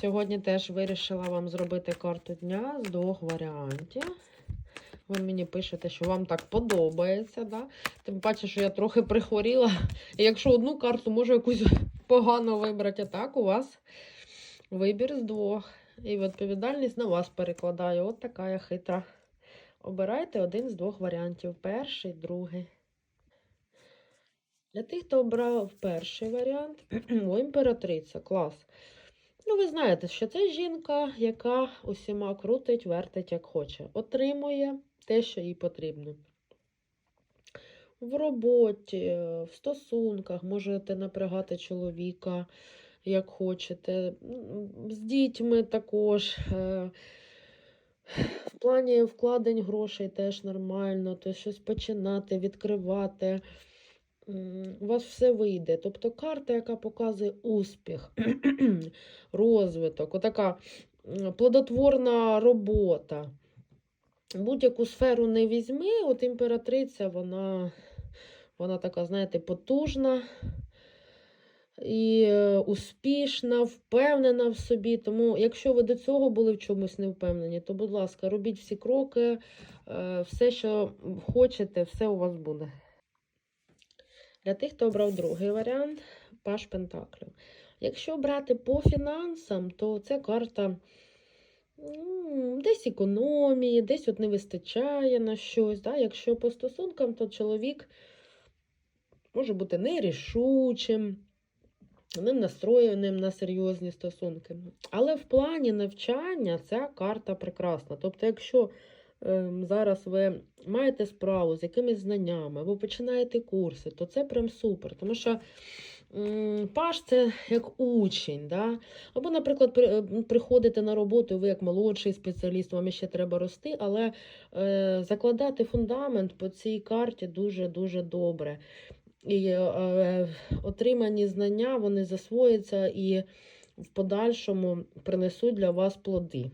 Сьогодні теж вирішила вам зробити карту дня з двох варіантів. Ви мені пишете, що вам так подобається. Да? Тим паче, що я трохи прихворіла. І якщо одну карту можу якусь погано вибрати, а так у вас вибір з двох. І відповідальність на вас перекладаю. От така я хитра. Обирайте один з двох варіантів: перший, другий. Для тих, хто обрав перший варіант, о, імператриця, клас. Ну, ви знаєте, що це жінка, яка усіма крутить, вертить, як хоче. Отримує те, що їй потрібно. В роботі, в стосунках можете напрягати чоловіка, як хочете. З дітьми також. е, В плані вкладень грошей теж нормально, то щось починати, відкривати. У вас все вийде. Тобто карта, яка показує успіх, розвиток, отака плодотворна робота. Будь-яку сферу не візьми, от імператриця, вона, вона така, знаєте, потужна і е, успішна, впевнена в собі. Тому, якщо ви до цього були в чомусь не впевнені, то, будь ласка, робіть всі кроки, е, все, що хочете, все у вас буде. Для тих, хто обрав другий варіант, Паш Пентаклів. Якщо брати по фінансам, то це карта м, десь економії, десь от не вистачає на щось. Да? Якщо по стосункам, то чоловік може бути нерішучим, не настроєним на серйозні стосунки. Але в плані навчання ця карта прекрасна. Тобто, якщо зараз ви маєте справу з якимись знаннями, або починаєте курси, то це прям супер. Тому що паш це як учень. Да? Або, наприклад, е, приходите на роботу, ви як молодший спеціаліст, вам ще треба рости, але е, закладати фундамент по цій карті дуже-дуже добре. І е, отримані знання вони засвояться і в подальшому принесуть для вас плоди.